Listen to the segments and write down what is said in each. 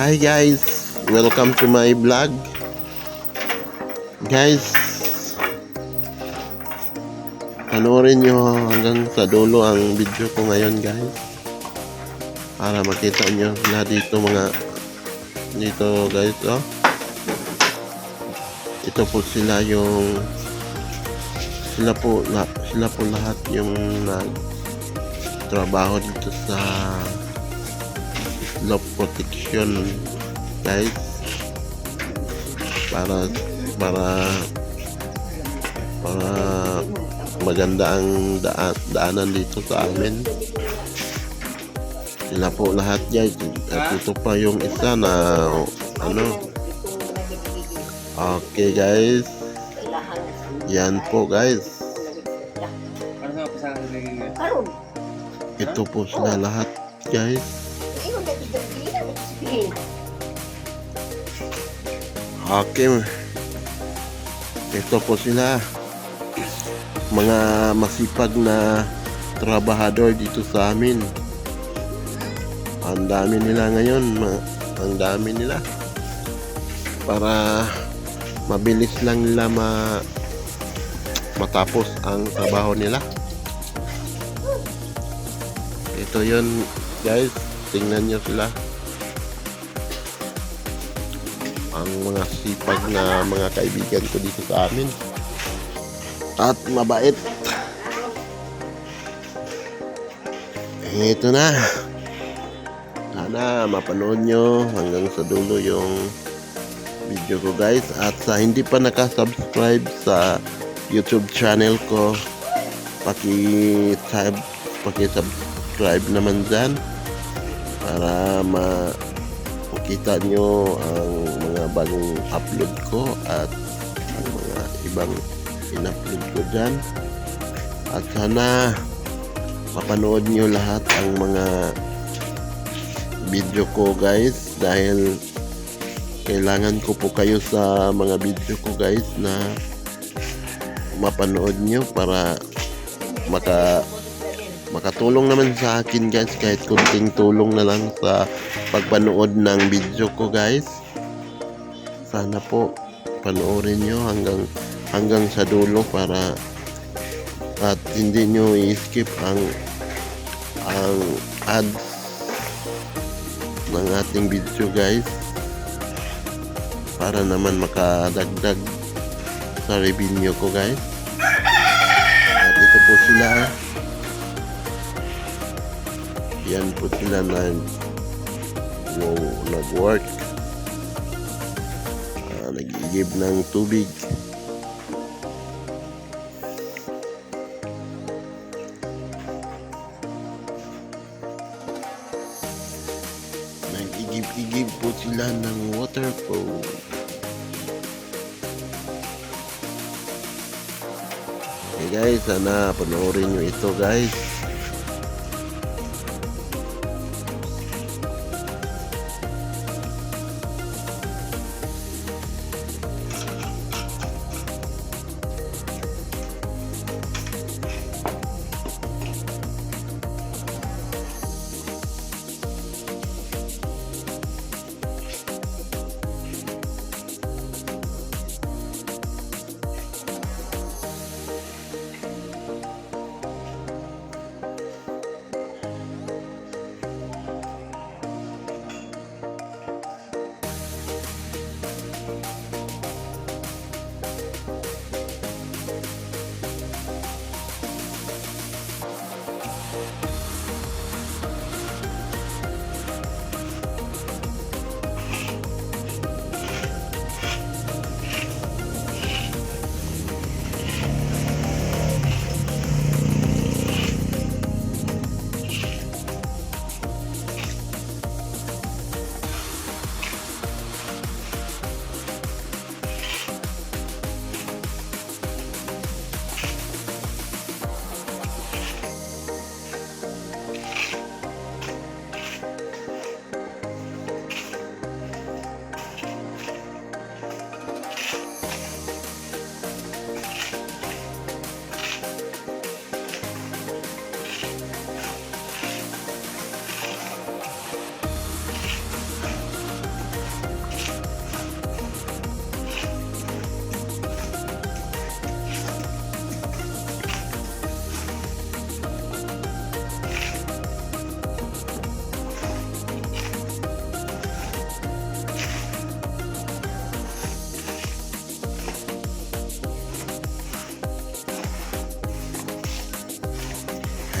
Hi guys, welcome to my vlog. Guys, panoorin nyo hanggang sa dulo ang video ko ngayon guys. Para makita nyo na dito mga dito guys oh. Ito po sila yung sila po la, sila po lahat yung nag trabaho dito sa love protection guys para para para maganda ang daan, daanan dito sa amin. Sila po lahat guys. At ito pa yung isa na ano? Okay guys. Yan po guys. Ano ito po sila lahat guys Okay. Ito po sila. Mga masipag na trabahador dito sa amin. Ang dami nila ngayon. Ang dami nila. Para mabilis lang nila ma matapos ang trabaho nila. Ito yun guys. Tingnan nyo sila. Ang mga sipag na mga kaibigan ko dito sa amin. At mabait. Ito na. Sana mapanood nyo hanggang sa dulo yung video ko guys. At sa hindi pa nakasubscribe sa YouTube channel ko, paki-sub, paki-subscribe naman dyan para ma makita nyo ang mga bagong upload ko at ang mga ibang in-upload ko dyan. At sana mapanood nyo lahat ang mga video ko guys dahil kailangan ko po kayo sa mga video ko guys na mapanood nyo para maka makatulong naman sa akin guys. Kahit kunting tulong na lang sa pagpanood ng video ko guys. Sana po panoorin nyo hanggang hanggang sa dulo para at hindi nyo i-skip ang ang ads ng ating video guys. Para naman makadagdag sa revenue ko guys. At ito po sila yan po sila na wow, nag-work. Ah, nag-iigib ng tubig. Nag-igib-igib po sila ng water okay guys sana panoorin nyo ito guys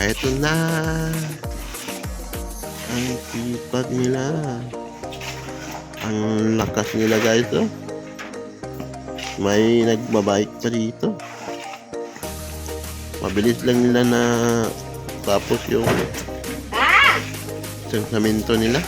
Ito na. Ang sipag nila. Ang lakas nila guys oh. May nagbabike pa dito. Mabilis lang nila na tapos yung Ah! saminto nila.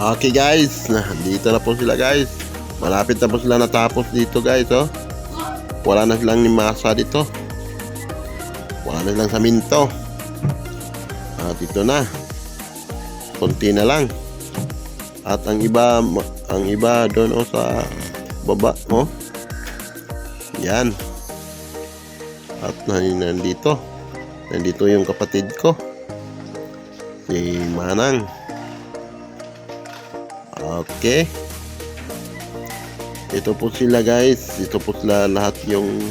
Okay guys, dito na po sila guys. Malapit na po sila natapos dito guys, oh. Wala na silang masa dito. Wala na silang saminto. At ito na. Konti na lang. At ang iba, ang iba doon oh sa baba, oh. Yan. At nan- nandito. Nandito yung kapatid ko. Si Manang. Okay. Ito po sila guys. Ito po sila lahat yung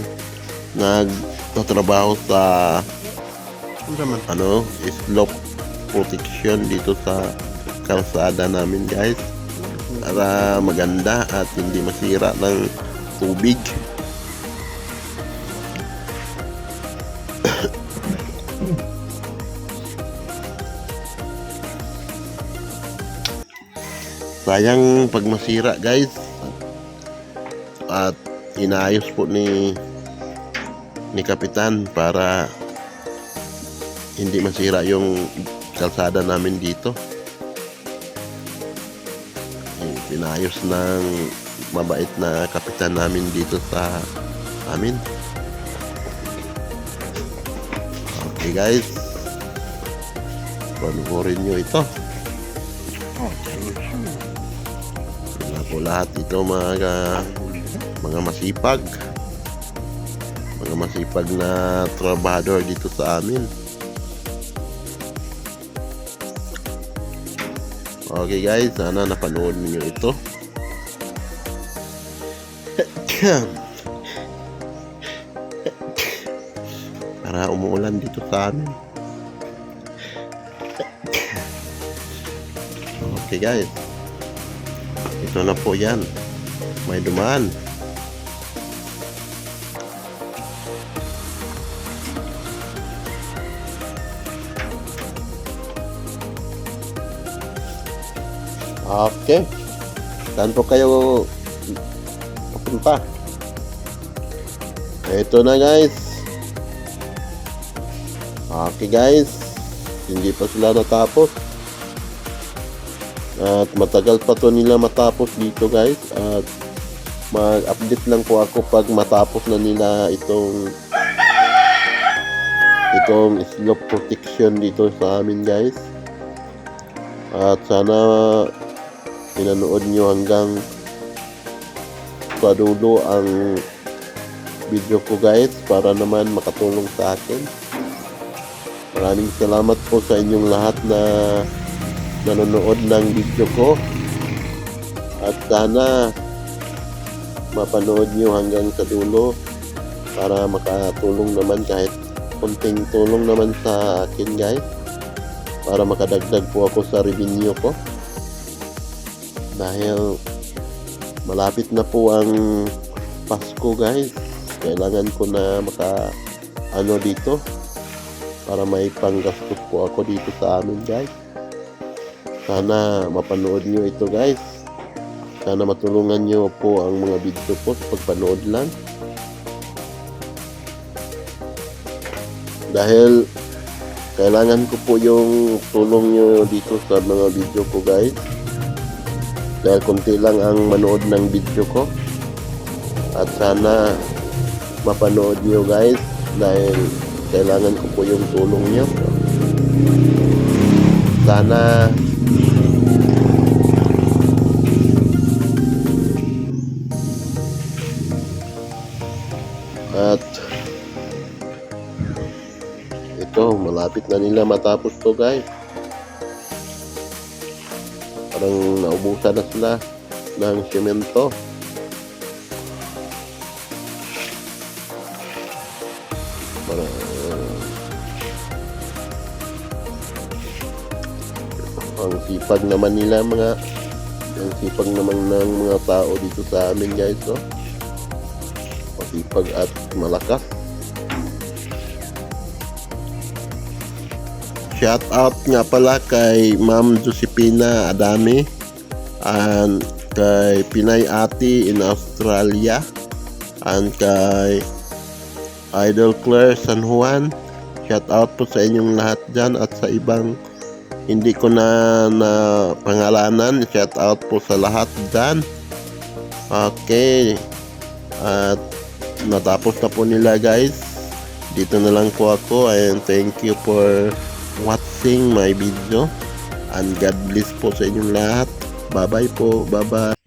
nagtatrabaho sa ano, slope protection dito sa kalsada namin guys. Para maganda at hindi masira ng tubig. Sayang pag masira guys. At inaayos po ni ni kapitan para hindi masira yung kalsada namin dito. Pinayos ng mabait na kapitan namin dito sa amin. Okay guys. Panoorin nyo ito. Wala po lahat ito mga mga masipag. Mga masipag na trabahador dito sa amin. Okay guys, sana napanood niyo ito. Para umuulan dito sa amin. Okay guys. Ito na po yan. May dumaan. Okay. Saan po kayo papunta? Ito na guys. Okay guys. Hindi pa sila natapos. At matagal pa to nila matapos dito guys. At mag-update lang po ako pag matapos na nila itong itong slope protection dito sa amin guys. At sana pinanood nyo hanggang sa ang video ko guys para naman makatulong sa akin. Maraming salamat po sa inyong lahat na nanonood ng video ko. At sana mapanood nyo hanggang sa dulo para makatulong naman kahit konting tulong naman sa akin guys. Para makadagdag po ako sa revenue ko. Dahil malapit na po ang Pasko guys. Kailangan ko na maka ano dito para may panggastos po ako dito sa amin guys sana mapanood nyo ito guys. Sana matulungan nyo po ang mga video ko sa pagpanood lang. Dahil kailangan ko po yung tulong nyo dito sa mga video ko guys. Dahil konti lang ang manood ng video ko. At sana mapanood nyo guys dahil kailangan ko po yung tulong nyo. Sana ito malapit na nila matapos to guys. Parang naubusan na sila ng semento para ang sipag naman nila mga ang sipag naman ng mga tao dito sa amin guys no masipag at malakas Shout out nga pala kay Ma'am Josepina Adami and kay Pinay Ati in Australia and kay Idol Claire San Juan. Shout out po sa inyong lahat dyan at sa ibang hindi ko na na pangalanan. Shout out po sa lahat dyan. Okay. At natapos na po nila guys. Dito na lang po ako and thank you for watching my video and God bless po sa inyong lahat. Bye bye po. Bye bye.